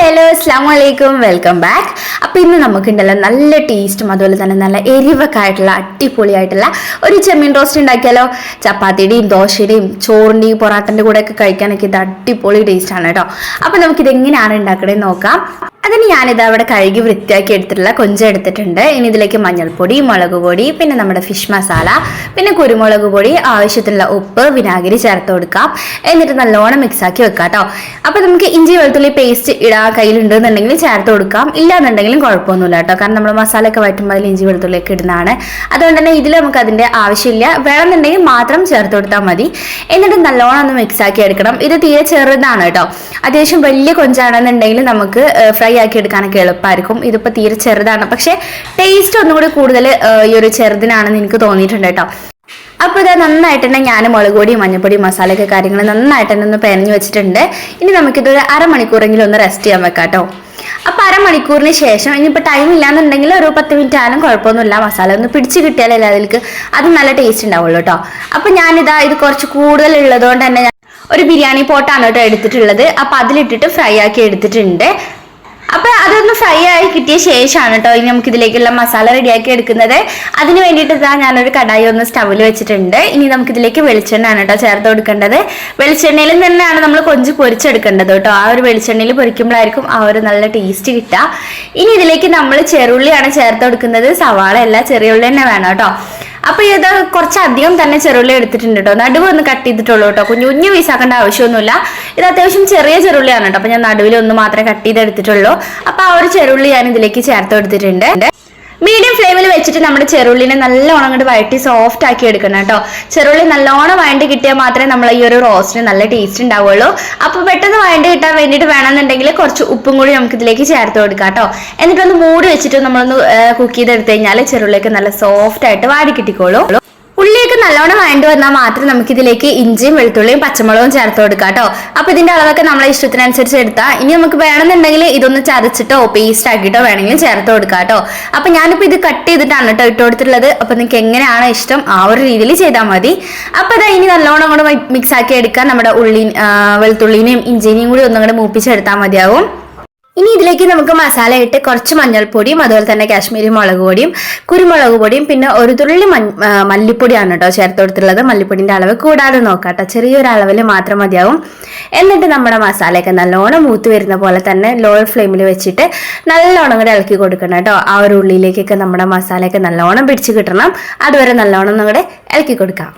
Hello അസ്സാം വലൈക്കും welcome back. അപ്പോൾ ഇന്ന് നമുക്കുണ്ടല്ലോ നല്ല ടേസ്റ്റും അതുപോലെ തന്നെ നല്ല എരിവൊക്കെ ആയിട്ടുള്ള അടിപൊളിയായിട്ടുള്ള ഒരു ചെമ്മീൻ റോസ്റ്റ് ഉണ്ടാക്കിയാലോ? ചപ്പാത്തിയുടെയും ദോശയുടെയും ചോറിന്റെയും പൊറാട്ടന്റെ കൂടെയൊക്കെ കഴിക്കാനൊക്കെ ഇത് അടിപൊളി ടേസ്റ്റാണ് കേട്ടോ. അപ്പോൾ നമുക്കിത് എങ്ങനെയാണ് ഉണ്ടാക്കണേന്ന് നോക്കാം. അതിന് ഞാനിത് അവിടെ കഴുകി വൃത്തിയാക്കി എടുത്തിട്ടുള്ള കൊഞ്ചം എടുത്തിട്ടുണ്ട്. ഇനി ഇതിലേക്ക് മഞ്ഞൾപ്പൊടി മുളക് പൊടി പിന്നെ നമ്മുടെ ഫിഷ് മസാല പിന്നെ കുരുമുളക് പൊടി ആവശ്യത്തിനുള്ള ഉപ്പ് വിനാഗിരി ചേർത്ത് കൊടുക്കാം. എന്നിട്ട് നല്ലോണം മിക്സ് ആക്കി വെക്കാം കേട്ടോ അപ്പൊ നമുക്ക് ഇഞ്ചി വെളുത്തുള്ളി പേസ്റ്റ് ഇടാൻ കയ്യിലുണ്ടെന്നുണ്ടെങ്കിൽ ചേർത്ത് കൊടുക്കാം. ഇല്ലാന്നുണ്ടെങ്കിലും കുഴപ്പമൊന്നുമില്ല കേട്ടോ. കാരണം നമ്മൾ മസാല ഒക്കെ വയറ്റുമ്പോൾ അതിൽ ഇഞ്ചി വെളുത്തുള്ളി ഒക്കെ ഇടുന്നതാണ്. അതുകൊണ്ട് തന്നെ ഇതിൽ നമുക്ക് അതിന്റെ ആവശ്യമില്ല. വേണമെന്നുണ്ടെങ്കിൽ മാത്രം ചേർത്ത് കൊടുത്താൽ മതി. എന്നിട്ട് നല്ലോണം ഒന്ന് മിക്സ് ആക്കി എടുക്കണം. ഇത് തീരെ ചെറുതാണ് കേട്ടോ. അത്യാവശ്യം വലിയ കൊഞ്ചാണെന്നുണ്ടെങ്കിൽ നമുക്ക് ഫ്രൈ ആക്കി എടുക്കാനൊക്കെ എളുപ്പമായിരിക്കും ഇതിപ്പോൾ തീരെ ചെറുതാണ്. പക്ഷേ ടേസ്റ്റ് ഒന്നും കൂടി കൂടുതൽ ഈ ഒരു ചെറുതിനാണെന്ന് എനിക്ക് തോന്നിയിട്ടുണ്ട് കേട്ടോ. അപ്പോൾ ഇത് നന്നായിട്ട് തന്നെ ഞാൻ മുളക് പൊടി മഞ്ഞപ്പൊടി മസാലയൊക്കെ കാര്യങ്ങൾ നന്നായിട്ട് തന്നെ ഒന്ന് പെനഞ്ഞു വെച്ചിട്ടുണ്ട്. ഇനി നമുക്കിതൊരു അരമണിക്കൂറെങ്കിലും ഒന്ന് റെസ്റ്റ് ചെയ്യാൻ വെക്കാം കേട്ടോ. അപ്പോൾ അരമണിക്കൂറിന് ശേഷം ഇനിയിപ്പോൾ ടൈം ഇല്ലാന്നുണ്ടെങ്കിൽ ഒരു പത്ത് മിനിറ്റ് ആയാലും കുഴപ്പമൊന്നുമില്ല. മസാല ഒന്ന് പിടിച്ച് കിട്ടിയാലല്ലേ അതിലേക്ക് അത് നല്ല ടേസ്റ്റ് ഉണ്ടാവുള്ളൂ കേട്ടോ. അപ്പോൾ ഞാനിതാ ഇത് കുറച്ച് കൂടുതൽ ഉള്ളതുകൊണ്ട് തന്നെ ഒരു ബിരിയാണി പോട്ടാണ് കേട്ടോ എടുത്തിട്ടുള്ളത്. അപ്പോൾ അതിലിട്ടിട്ട് ഫ്രൈ ആക്കി എടുത്തിട്ടുണ്ട്. അതൊന്ന് ഫ്രൈ ആയി കിട്ടിയ ശേഷമാണ് കേട്ടോ ഇനി നമുക്ക് ഇതിലേക്കുള്ള മസാല റെഡിയാക്കി എടുക്കുന്നത്. അതിന് വേണ്ടിയിട്ട് ഇതാ ഞാനൊരു കടായി ഒന്ന് സ്റ്റവിൽ വെച്ചിട്ടുണ്ട്. ഇനി നമുക്ക് ഇതിലേക്ക് വെളിച്ചെണ്ണയാണ് കേട്ടോ ചേർത്ത് കൊടുക്കേണ്ടത്. വെളിച്ചെണ്ണയിൽ തന്നെയാണ് നമ്മൾ കൊഞ്ച് പൊരിച്ചെടുക്കേണ്ടത് കേട്ടോ ആ ഒരു വെളിച്ചെണ്ണയിൽ പൊരിക്കുമ്പോഴായിരിക്കും ആ ഒരു നല്ല ടേസ്റ്റ് കിട്ടുക. ഇനി ഇതിലേക്ക് നമ്മൾ ചെറുള്ളിയാണ് ചേർത്ത് കൊടുക്കുന്നത്. സവാള അല്ല ചെറിയ ഉള്ളി തന്നെ വേണം കേട്ടോ അപ്പൊ ഇത് കുറച്ചധികം തന്നെ ചെറുള്ളി എടുത്തിട്ടുണ്ട് കേട്ടോ. നടുവ് ഒന്ന് കട്ട് ചെയ്തിട്ടുള്ളൂ കേട്ടോ. കുഞ്ഞു കുഞ്ഞു പീസാക്കേണ്ട ആവശ്യമൊന്നുമില്ല. ഇത് അത്യാവശ്യം ചെറിയ ചെറുള്ളിയാണ് കേട്ടോ. അപ്പൊ ഞാൻ നടുവിൽ ഒന്ന് മാത്രമേ കട്ട് ചെയ്ത് എടുത്തിട്ടുള്ളൂ അപ്പൊ ആ ഒരു ചെറുള്ളി ഞാൻ ഇതിലേക്ക് ചേർത്ത് കൊടുത്തിട്ടുണ്ട് മീഡിയം ഫ്ലെയിമിൽ വെച്ചിട്ട് നമ്മുടെ ചെറുള്ളിനെ നല്ലോണം അങ്ങോട്ട് വഴറ്റി സോഫ്റ്റ് ആക്കി എടുക്കണം കേട്ടോ. ചെറുള്ളി നല്ലോണം വഴണ്ടി കിട്ടിയാൽ മാത്രമേ നമ്മൾ ഈ ഒരു റോസ്റ്റിന് നല്ല ടേസ്റ്റ് ഉണ്ടാവുള്ളൂ. അപ്പോൾ പെട്ടെന്ന് വഴണ്ടി കിട്ടാൻ വേണ്ടിയിട്ട് വേണമെന്നുണ്ടെങ്കിൽ കുറച്ച് ഉപ്പും കൂടി നമുക്ക് ഇതിലേക്ക് ചേർത്ത് കൊടുക്കാം കേട്ടോ. എന്നിട്ടൊന്ന് മൂടി വെച്ചിട്ട് നമ്മളൊന്ന് കുക്ക് ചെയ്തെടുത്ത് കഴിഞ്ഞാൽ ചെറുള്ളിയൊക്കെ നല്ല സോഫ്റ്റ് ആയിട്ട് വാടി കിട്ടിക്കോളൂ. ഉള്ളിയൊക്കെ നല്ലോണം വഴണ്ടു വന്നാൽ മാത്രം നമുക്ക് ഇതിലേക്ക് ഇഞ്ചിയും വെളുത്തുള്ളിയും പച്ചമുളകും ചേർത്ത് കൊടുക്കാം കേട്ടോ. അപ്പൊ ഇതിന്റെ അളവൊക്കെ നമ്മളെ ഇഷ്ടത്തിനനുസരിച്ച് എടുത്താൽ ഇനി നമുക്ക് വേണമെന്നുണ്ടെങ്കിൽ ഇതൊന്ന് ചതച്ചിട്ടോ പേസ്റ്റ് ആക്കിയിട്ടോ വേണമെങ്കിലും ചേർത്ത് കൊടുക്കാം കേട്ടോ. അപ്പൊ ഞാനിപ്പോ ഇത് കട്ട് ചെയ്തിട്ടാണ് കേട്ടോ ഇട്ട് കൊടുത്തിട്ടുള്ളത്. അപ്പൊ നിങ്ങൾക്ക് എങ്ങനെയാണ് ഇഷ്ടം ആ ഒരു രീതിയിൽ ചെയ്താൽ മതി. അപ്പൊ അതാ ഇനി നല്ലോണം കൂടെ മിക്സ് ആക്കി എടുക്കാൻ നമ്മുടെ ഉള്ളി വെളുത്തുള്ളിനെയും ഇഞ്ചിനെയും കൂടി ഒന്നും കൂടെ മൂപ്പിച്ചെടുത്താൽ മതിയാവും. ഇനി ഇതിലേക്ക് നമുക്ക് മസാല ഇട്ട് കുറച്ച് മഞ്ഞൾപ്പൊടിയും അതുപോലെ തന്നെ കാശ്മീരി മുളക് പൊടിയും കുരുമുളക് പൊടിയും പിന്നെ ഒരു തുള്ളി മല്ലിപ്പൊടിയാണ് കേട്ടോ ചേർത്ത് കൊടുത്തിട്ടുള്ളത്. മല്ലിപ്പൊടിന്റെ അളവ് കൂടാതെ നോക്കാം ചെറിയൊരു അളവിൽ മാത്രം മതിയാവും. എന്നിട്ട് നമ്മുടെ മസാലയൊക്കെ നല്ലോണം മൂത്ത് വരുന്ന പോലെ തന്നെ ലോ ഫ്ലെയിമിൽ വെച്ചിട്ട് നല്ലോണം കൂടെ ഇളക്കി കൊടുക്കണം കേട്ടോ ആ ഒരു ഉള്ളിയിലേക്കൊക്കെ നമ്മുടെ മസാലയൊക്കെ നല്ലോണം പിടിച്ച് കിട്ടണം. അതുവരെ നല്ലോണം നിങ്ങളുടെ ഇളക്കി കൊടുക്കാം.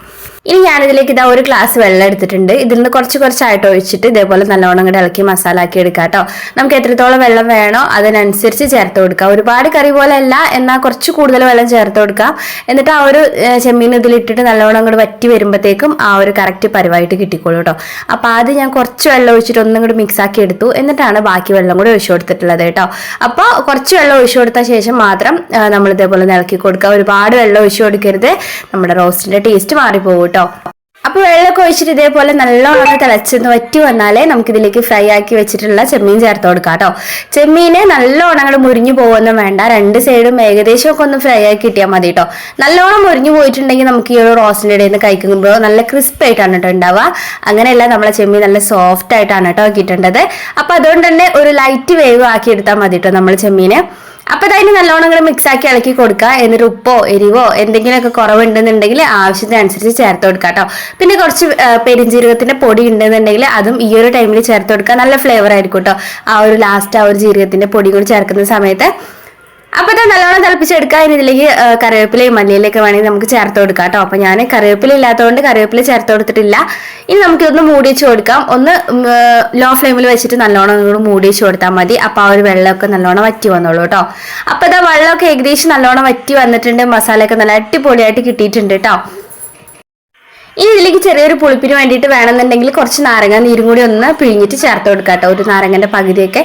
ഇനി ഞാനിതിലേക്ക് ഇതാ ഒരു ഗ്ലാസ് വെള്ളം എടുത്തിട്ടുണ്ട്. ഇതിൽ നിന്ന് കുറച്ച് കുറച്ചായിട്ട് ഒഴിച്ചിട്ട് ഇതേപോലെ നല്ലോണം കൂടെ ഇളക്കി മസാല ആക്കി എടുക്കാം കേട്ടോ നമുക്ക് എത്രത്തോളം വെള്ളം വേണോ അതിനനുസരിച്ച് ചേർത്ത് കൊടുക്കാം. ഒരുപാട് കറി പോലെ അല്ല എന്നാൽ കുറച്ച് കൂടുതൽ വെള്ളം ചേർത്ത് കൊടുക്കാം. എന്നിട്ട് ആ ഒരു ചെമ്മീൻ ഇതിലിട്ടിട്ട് നല്ലോണം കൂടെ വറ്റി വരുമ്പോഴത്തേക്കും ആ ഒരു കറക്റ്റ് പരിവായിട്ട് കിട്ടിക്കോളൂ കേട്ടോ അപ്പോൾ ആദ്യം ഞാൻ കുറച്ച് വെള്ളം ഒഴിച്ചിട്ട് ഒന്നും കൂടി മിക്സ് ആക്കി എടുത്തു. എന്നിട്ടാണ് ബാക്കി വെള്ളം കൂടി ഒഴിച്ചു കൊടുത്തിട്ടുള്ളത് കേട്ടോ അപ്പോൾ കുറച്ച് വെള്ളം ഒഴിച്ചു കൊടുത്ത ശേഷം മാത്രം നമ്മൾ ഇതേപോലെ ഇളക്കി കൊടുക്കുക. ഒരുപാട് വെള്ളം ഒഴിച്ചു കൊടുക്കരുത്. നമ്മുടെ റോസ്റ്റിന്റെ ടേസ്റ്റ് മാറിപ്പോകും കേട്ടോ. അപ്പൊ വെള്ളമൊക്കെ ഒഴിച്ചിട്ട് ഇതേപോലെ നല്ലോണം തിളച്ചെന്ന് വറ്റി വന്നാലേ നമുക്ക് ഇതിലേക്ക് ഫ്രൈ ആക്കി വെച്ചിട്ടുള്ള ചെമ്മീൻ ചേർത്ത് കൊടുക്കാം കേട്ടോ. ചെമ്മീന് നല്ലോണം മുരിഞ്ഞു പോകുമൊന്നും വേണ്ട. രണ്ട് സൈഡും ഏകദേശം ഒക്കെ ഒന്ന് ഫ്രൈ ആക്കി കിട്ടിയാൽ മതി കേട്ടോ. നല്ലോണം മുരിഞ്ഞു പോയിട്ടുണ്ടെങ്കിൽ നമുക്ക് ഈ ഒരു റോസിന്റെ ഇടയിൽ നിന്ന് കഴിക്കുമ്പോൾ നല്ല ക്രിസ്പ് ആയിട്ടാണ് കേട്ടോ ഉണ്ടാവുക അങ്ങനെയല്ല നമ്മളെ ചെമ്മീൻ നല്ല സോഫ്റ്റ് ആയിട്ടാണ് കേട്ടോ ആക്കിയിട്ടുണ്ടത് അപ്പൊ അതുകൊണ്ട് തന്നെ ഒരു ലൈറ്റ് വേവ് ആക്കി എടുത്താൽ മതി കേട്ടോ നമ്മൾ ചെമ്മീന്. അപ്പൊ അതിന് നല്ലോണം മിക്സ് ആക്കി ഇളക്കി കൊടുക്കുക. എന്നിട്ട് ഉപ്പോ എരിവോ എന്തെങ്കിലുമൊക്കെ കുറവുണ്ടെന്നുണ്ടെങ്കിൽ ആവശ്യത്തിനനുസരിച്ച് ചേർത്ത് കൊടുക്കുക കേട്ടോ. പിന്നെ കുറച്ച് ആ, പെരുംജീരകത്തിന്റെ പൊടി ഉണ്ടെന്നുണ്ടെങ്കിൽ അതും ഈ ഒരു ടൈമിൽ ചേർത്ത് കൊടുക്കുക. നല്ല ഫ്ലേവർ ആയിരിക്കും കേട്ടോ. ആ ഒരു ലാസ്റ്റ് ആ ഒരു ജീരകത്തിന്റെ പൊടി കൂടി ചേർക്കുന്ന സമയത്ത് അപ്പൊ ഇത് നല്ലോണം തിളപ്പിച്ചെടുക്കുക ഇനി ഇതിലേക്ക് കറിവേപ്പിലയും മല്ലിയിലൊക്കെ വേണമെങ്കിൽ നമുക്ക് ചേർത്ത് കൊടുക്കാം കേട്ടോ. അപ്പൊ ഞാൻ കറിവേപ്പില ഇല്ലാത്തതുകൊണ്ട് കറിവേപ്പില ചേർത്ത് കൊടുത്തിട്ടില്ല. ഇനി നമുക്ക് ഇതൊന്ന് മൂടി വെച്ച് കൊടുക്കാം. ഒന്ന് ലോ ഫ്ലെയിമിൽ വെച്ചിട്ട് നല്ലോണം ഒന്നുകൂടി മൂടി വെച്ച് കൊടുത്താൽ മതി. അപ്പൊ ആ ഒരു വെള്ളമൊക്കെ നല്ലോണം വറ്റി വന്നോളൂ കേട്ടോ. അപ്പൊ ഇതാ വെള്ളമൊക്കെ ഏകദേശം നല്ലോണം വറ്റി വന്നിട്ടുണ്ട്. മസാലയൊക്കെ നല്ല അടിപൊളിയായിട്ട് കിട്ടിയിട്ടുണ്ട് കേട്ടോ. ഇനി ഇതിലേക്ക് ചെറിയൊരു പുളിപ്പിന് വേണ്ടിയിട്ട് വേണമെന്നുണ്ടെങ്കിൽ കുറച്ച് നാരങ്ങ നീരും കൂടി ഒന്ന് പിഴിഞ്ഞിട്ട് ചേർത്ത് കൊടുക്കാം ഒരു നാരങ്ങന്റെ പകുതിയൊക്കെ.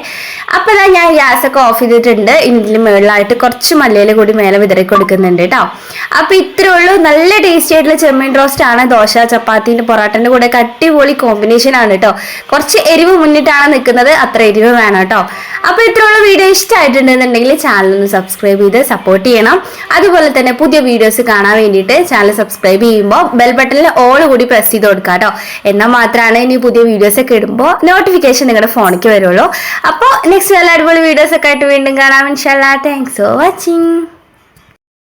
അപ്പോൾ ഇതാ ഞാൻ ഗ്യാസൊക്കെ ഓഫ് ചെയ്തിട്ടുണ്ട്. ഇനി ഇതിൽ മുകളിലായിട്ട് കുറച്ച് മല്ലയില കൂടി മേലെ വിതറി കൊടുക്കുന്നുണ്ട് കേട്ടോ. അപ്പോൾ ഇത്രേ ഉള്ളൂ. നല്ല ടേസ്റ്റി ആയിട്ടുള്ള ചെമ്മീൻ റോസ്റ്റ് ആണ്. ദോശ ചപ്പാത്തിന്റെ പൊറോട്ടന്റെ കൂടെ കട്ടിപൊളി കോമ്പിനേഷൻ ആണ് കേട്ടോ. കുറച്ച് എരിവ് മുന്നിട്ടാണ് നിൽക്കുന്നത്. അത്ര എരിവ് വേണം കേട്ടോ. അപ്പൊ ഇത്രയുള്ള വീഡിയോ ഇഷ്ടമായിട്ടുണ്ടെന്നുണ്ടെങ്കിൽ ചാനൽ ഒന്ന് സബ്സ്ക്രൈബ് ചെയ്ത് സപ്പോർട്ട് ചെയ്യണം. അതുപോലെ തന്നെ പുതിയ വീഡിയോസ് കാണാൻ വേണ്ടിയിട്ട് ചാനൽ സബ്സ്ക്രൈബ് ചെയ്യുമ്പോൾ ബെൽ ബട്ടണിൽ ഓൾ കൂടി പ്രസ് ചെയ്ത് കൊടുക്കുക കേട്ടോ എന്നാൽ മാത്രമാണ് ഇനി പുതിയ വീഡിയോസ് ഒക്കെ ഇടുമ്പോൾ നോട്ടിഫിക്കേഷൻ നിങ്ങളുടെ ഫോണിലേക്ക് വരുള്ളൂ. അപ്പോൾ നെക്സ്റ്റ് നല്ല അടിപൊളി വീഡിയോസ് ഒക്കെ ആയിട്ട് വീണ്ടും കാണാം. ഇൻഷാല്ലാ താങ്ക്സ് ഫോർ വാച്ചിങ്